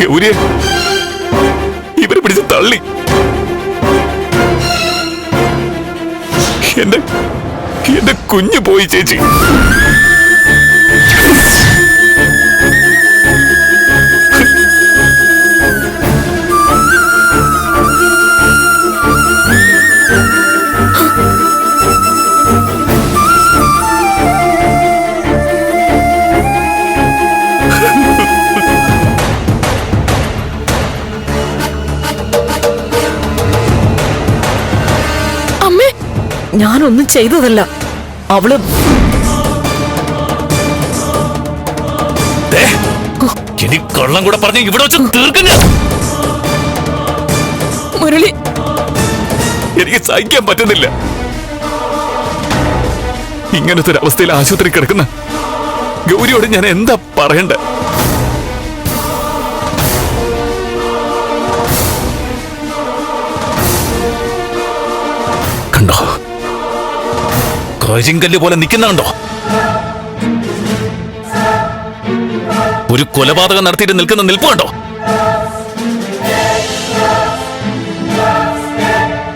ഗൗരിയെ ഇവർ പിടിച്ച് തള്ളി. എന്റെ എന്റെ കുഞ്ഞു പോയി ചേച്ചി. ഞാനൊന്നും ചെയ്തതല്ല. അവൾ ഇനി കള്ളം കൂടെ പറഞ്ഞ് ഇവിടെ വെച്ച് തീർക്കുന്ന മുരളി. എനിക്ക് സഹിക്കാൻ പറ്റുന്നില്ല. ഇങ്ങനത്തെ ഒരു അവസ്ഥയിൽ ആശുപത്രി കിടക്കുന്ന ഗൗരിയോട് ഞാൻ എന്താ പറയണ്ടേ? കണ്ടോ? കരിങ്കല്ല് പോലെ നിൽക്കുന്നുണ്ടോ? ഒരു കൊലപാതകം നടത്തിയിട്ട് നിൽക്കുന്ന നിൽപ്പ് കണ്ടോ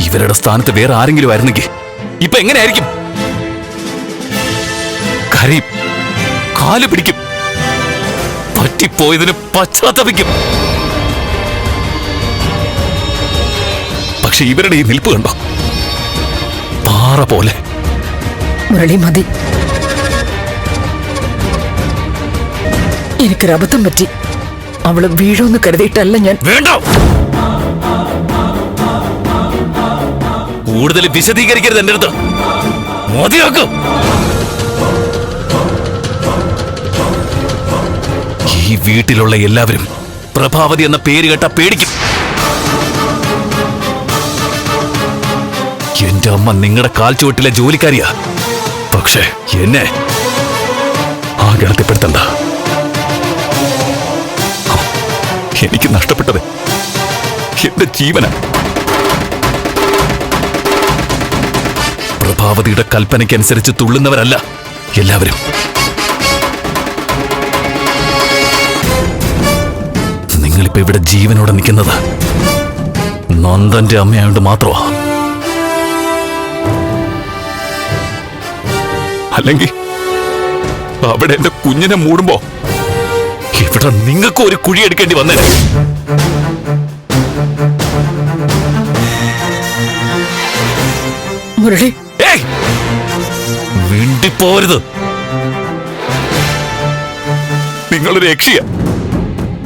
ഇവരുടെ സ്ഥാനത്ത് വേറെ ആരെങ്കിലും ആയിരുന്നെങ്കിൽ ഇപ്പൊ എങ്ങനെയായിരിക്കും? കരയും കാൽ പിടിക്കും പറ്റിപ്പോയതിന് പശ്ചാത്തപിക്കും. പക്ഷെ ഇവരുടെ ഈ നിൽപ്പ് കണ്ടോ? പാറ പോലെ മുരളി മതി. എനിക്കൊരബദ്ധം പറ്റി. അവൾ വീഴുമെന്ന് കരുതിയിട്ടല്ല ഞാൻ. വേണ്ട. കൂടുതൽ വിശദീകരിക്കരുത് എന്റെ അടുത്ത്. മതിയാക്കും. ഈ വീട്ടിലുള്ള എല്ലാവരും പ്രഭാവതി എന്ന പേര് കേട്ട പേടിക്കും. എന്റെ അമ്മ നിങ്ങളുടെ കാൽ ചുവട്ടിലെ ജോലിക്കാരിയാ. പക്ഷേ എന്നെ ആ ഗണത്തിൽപ്പെടുത്തണ്ട എനിക്ക് നഷ്ടപ്പെട്ടത് എന്റെ ജീവന പ്രഭാവതിയുടെ കൽപ്പനയ്ക്കനുസരിച്ച് തുള്ളുന്നവരല്ല എല്ലാവരും. നിങ്ങളിപ്പോ ഇവിടെ ജീവനോടെ നിൽക്കുന്നത് നന്ദന്റെ അമ്മയായോണ്ട് മാത്രമാ. അല്ലെങ്കിൽ അവിടെ എന്റെ കുഞ്ഞിനെ മൂടുമ്പോ ഇവിടെ നിങ്ങൾക്ക് ഒരു കുഴി എടുക്കേണ്ടി വന്നേ. മുരളി. മിണ്ടിപ്പോരുത്. നിങ്ങളൊരു യക്ഷിയ.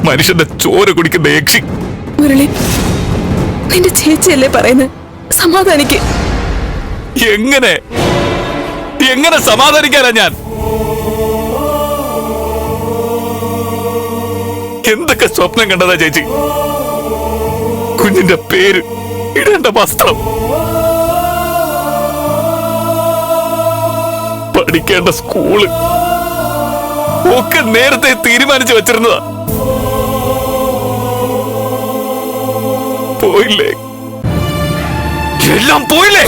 മനുഷ്യന്റെ ചോര കുടിക്കുന്ന യക്ഷി. മുരളി നിന്റെ ചേച്ചിയല്ലേ പറയുന്നത്? സമാധാനിക്ക്. എങ്ങനെ? എങ്ങനെ സമാധാനിക്കാനാ ഞാൻ? എന്തൊക്കെ സ്വപ്നം കണ്ടതാ ചേച്ചി? കുഞ്ഞിന്റെ പേര് ഇടേണ്ട വസ്ത്രം. പഠിക്കേണ്ട സ്കൂൾ. ഒക്കെ നേരത്തെ തീരുമാനിച്ചു വെച്ചിരുന്നതാ. പോയില്ലേ? എല്ലാം പോയില്ലേ?